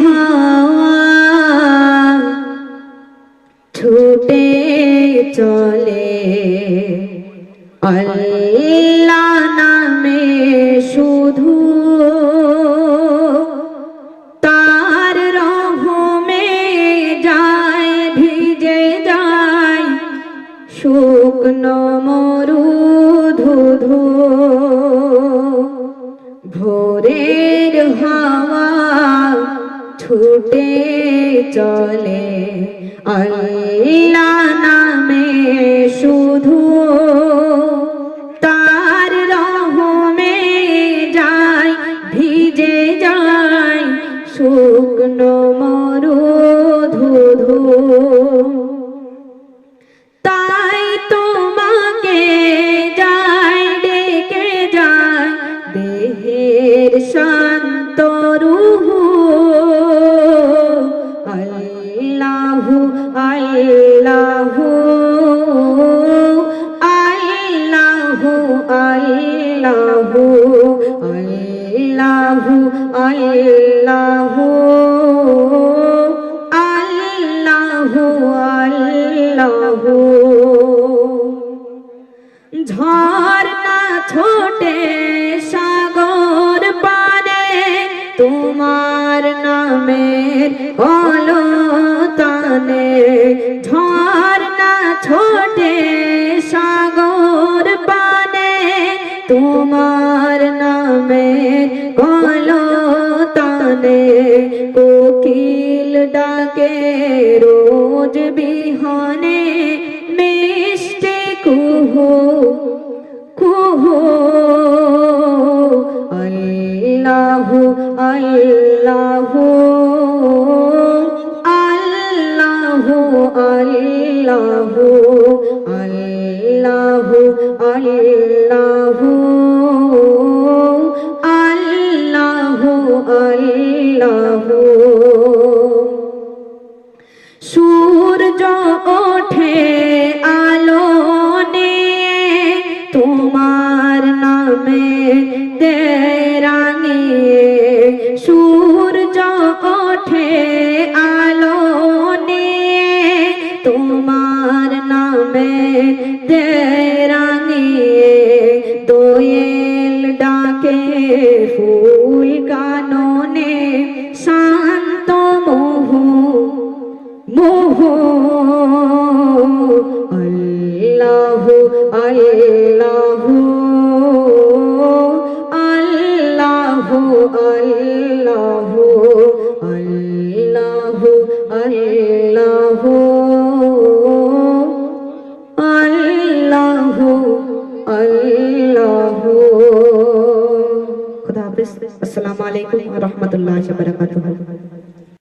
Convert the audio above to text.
হাওয়া ছুটে চলে। আল্লাহ নামে শুধু তার রহমে যায় ভিজে যায়। শুকনো মরু ধুধু হাওয়া ছুটে চলে। আল্লাহ নামে শুধু তার রহমে যায় ভিজে যায় শুকনো আল্লাহু আল্লাহু আল্লাহু আল্লাহু। ঝর্ণা ছোটে, সাগর পানে তোমার নামের অলতানে। ঝর্ণা ছোটে, সাগর পানে তোমার নামের কলতানে কোকিল ডাকে, রোজ বিহনে মিষ্টি কুহু কুহু। আল্লাহু আল্লাহু আল্লাহু আল্লাহু আল্লাহু আল্লাহু। আল্লাহু। সূর্য ওঠে আলো তোমার নামে দেরানিয়ে সূর্য ওঠে আলো তোমার নামে দেরানিয়ে দোয়েল ডাকে ফুল কাননে আল্লাহু আল্লাহু আল্লাহু আল্লাহু আল্লাহু আল্লাহু আল্লাহু। খুদা হাফেজ। আসসালামু আলাইকুম ওয়া রাহমাতুল্লাহি ওয়া বারাকাতুহু।